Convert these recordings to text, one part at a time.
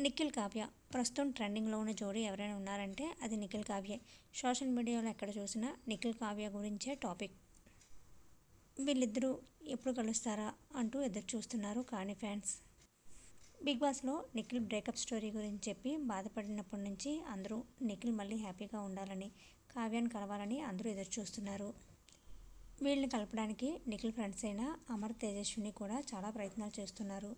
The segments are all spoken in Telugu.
నిఖిల్ కావ్య. ప్రస్తుతం ట్రెండింగ్లో ఉన్న జోడీ ఎవరైనా ఉన్నారంటే అది నిఖిల్ కావ్య. సోషల్ మీడియాలో ఎక్కడ చూసినా నిఖిల్ కావ్య గురించే టాపిక్. వీళ్ళిద్దరూ ఎప్పుడు కలుస్తారా అంటూ ఎదురు చూస్తున్నారు కానీ ఫ్యాన్స్. బిగ్ బాస్లో నిఖిల్ బ్రేకప్ స్టోరీ గురించి చెప్పి బాధపడినప్పటి నుంచి అందరూ నిఖిల్ మళ్ళీ హ్యాపీగా ఉండాలని కావ్యాన్ని కలవాలని అందరూ ఎదురు చూస్తున్నారు వీళ్ళని కలపడానికి నిఖిల్ ఫ్రెండ్స్ అయిన అమర్ తేజస్విని కూడా చాలా ప్రయత్నాలు చేస్తున్నారు.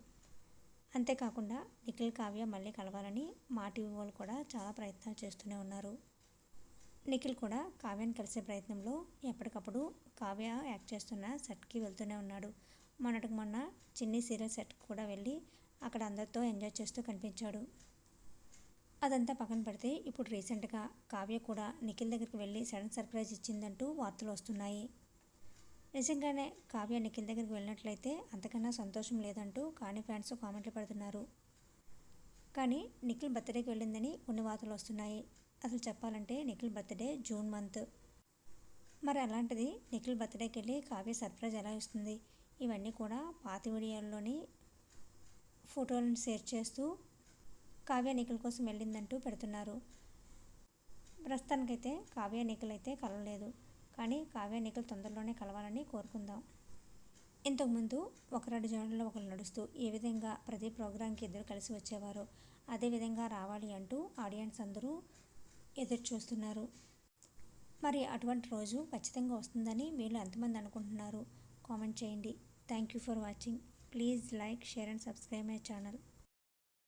అంతేకాకుండా నిఖిల్ కావ్య మళ్ళీ కలవాలని మా టీవీ వాళ్ళు కూడా చాలా ప్రయత్నాలు చేస్తూనే ఉన్నారు. నిఖిల్ కూడా కావ్యను కలిసే ప్రయత్నంలో ఎప్పటికప్పుడు కావ్య యాక్ట్ చేస్తున్న సెట్కి వెళ్తూనే ఉన్నాడు. మొన్నటికి మొన్న చిన్ని సీరియల్ సెట్ కూడా వెళ్ళి అక్కడ అందరితో ఎంజాయ్ చేస్తూ కనిపించాడు. అదంతా పక్కన పెడితే ఇప్పుడు రీసెంట్గా కావ్య కూడా నిఖిల్ దగ్గరికి వెళ్ళి సడన్ సర్ప్రైజ్ ఇచ్చిందంటూ వార్తలు వస్తున్నాయి. నిజంగానే కావ్య నిఖిల్ దగ్గరికి వెళ్ళినట్లయితే అంతకన్నా సంతోషం లేదంటూ కానీ ఫ్యాన్స్ కామెంట్లు పెడుతున్నారు. కానీ నిఖిల్ బర్త్డేకి వెళ్ళిందని కొన్ని వార్తలు వస్తున్నాయి. అసలు చెప్పాలంటే నిఖిల్ బర్త్డే జూన్ మంత్. మరి అలాంటిది నిఖిల్ బర్త్డేకి వెళ్ళి కావ్య సర్ప్రైజ్ ఎలా ఇస్తుంది? ఇవన్నీ కూడా పాత వీడియోల్లోని ఫోటోలను షేర్ చేస్తూ కావ్య నిఖిల్ కోసం వెళ్ళిందంటూ పెడుతున్నారు. ప్రస్తుతానికైతే కావ్య నిఖిల్ అయితే కలవలేదు. కానీ కావ్య తొందరలోనే కలవాలని కోరుకుందాం. ఇంతకుముందు ఒకరడు జోన్లో ఒకరు నడుస్తూ ఏ విధంగా ప్రతి ప్రోగ్రాంకి ఇద్దరు కలిసి వచ్చేవారో అదే విధంగా రావాలి అంటూ ఆడియన్స్ అందరూ ఎదురు చూస్తున్నారు మరి అటువంటి రోజు ఖచ్చితంగా వస్తుందని మీరు ఎంతమంది అనుకుంటున్నారు? కామెంట్ చేయండి. Thank you for watching. Please like share and subscribe my channel.